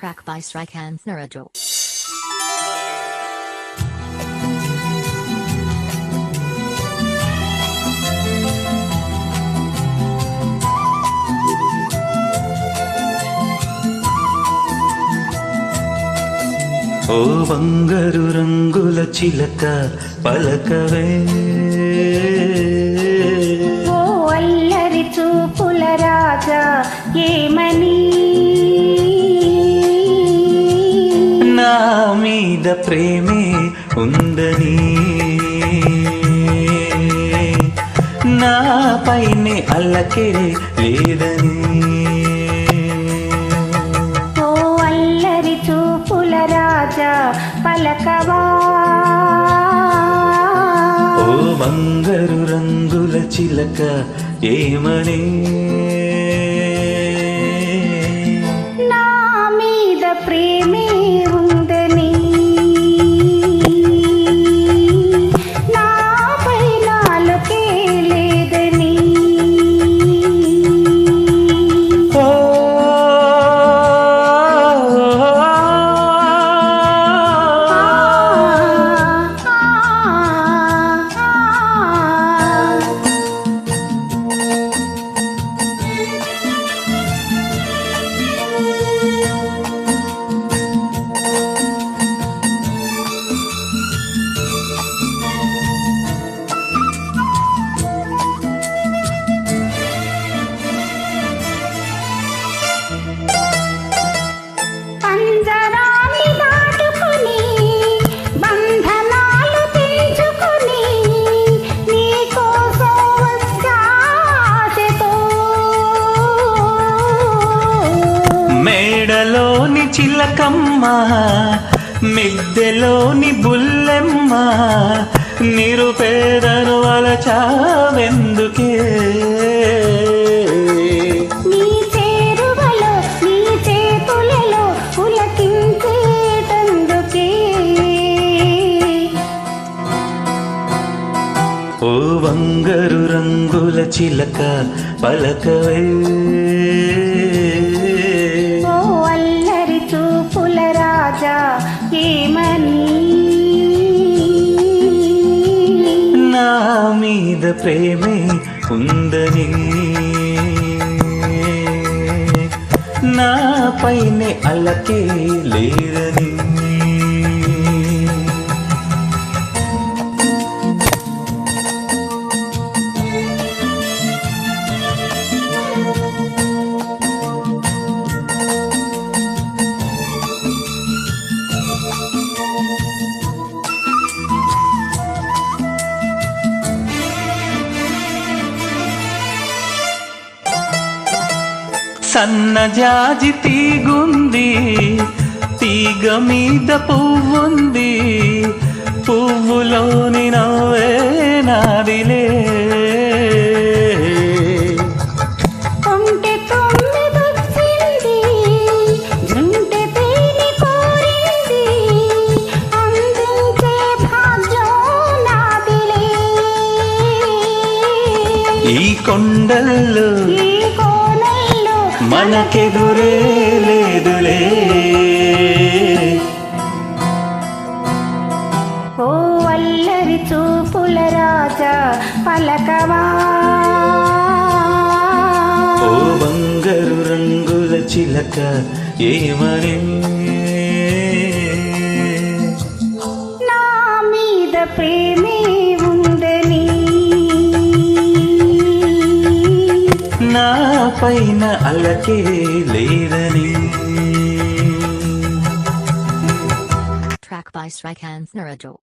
Track by Srikant Narajo. ఓ బంగారు రంగుల చిలక పలకవే ఓ అల్లరి చూపుల రాజా ఏమని మీద ప్రేమే ఉందని. నా పైనే అల్లకే లేదని. ఓ అల్లరి చూపుల రాజా పలకవా. ఓ బంగారు రంగుల చిలక ఏమని. చిలకమ్మ మిద్దెలోని బుల్లెమ్మ నిరుపేదను వలచావెందుకే? ఓ బంగారు రంగుల చిలక పలకవే ప్రేమే ఉందని. నాపైనే అలకే లేరని. సన్నజాజి తీగుంది తీగ మీద పువ్వుంది. పువ్వులోని నవ్వే నాదిలే కొంటె తొమ్మిదొచ్చింది మనకెదురే లేదులే. ఓ అల్లరి చూపుల రాజా పలకవా. ఓ బంగారు రంగుల చిలక ఏమని. నా మీద ప్రేమే పైన అలకే లేదని Track by Srikant Narajo.